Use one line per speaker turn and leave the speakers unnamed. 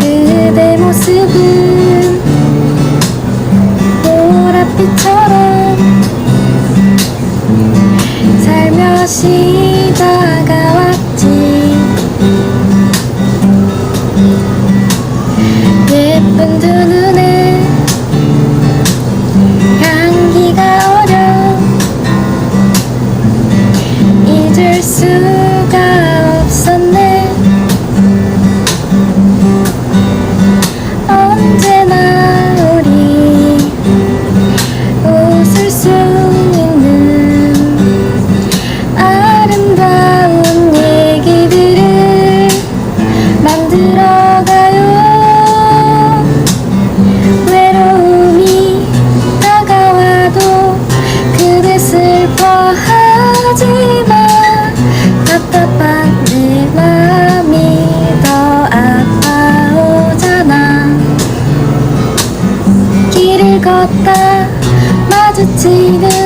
그대 모습은 보랏빛처럼 살며시 다가 들어가요. 외로움이 다가와도 그대 슬퍼하지마. 답답한 내 맘이 더 아파오잖아. 길을 걷다 마주치는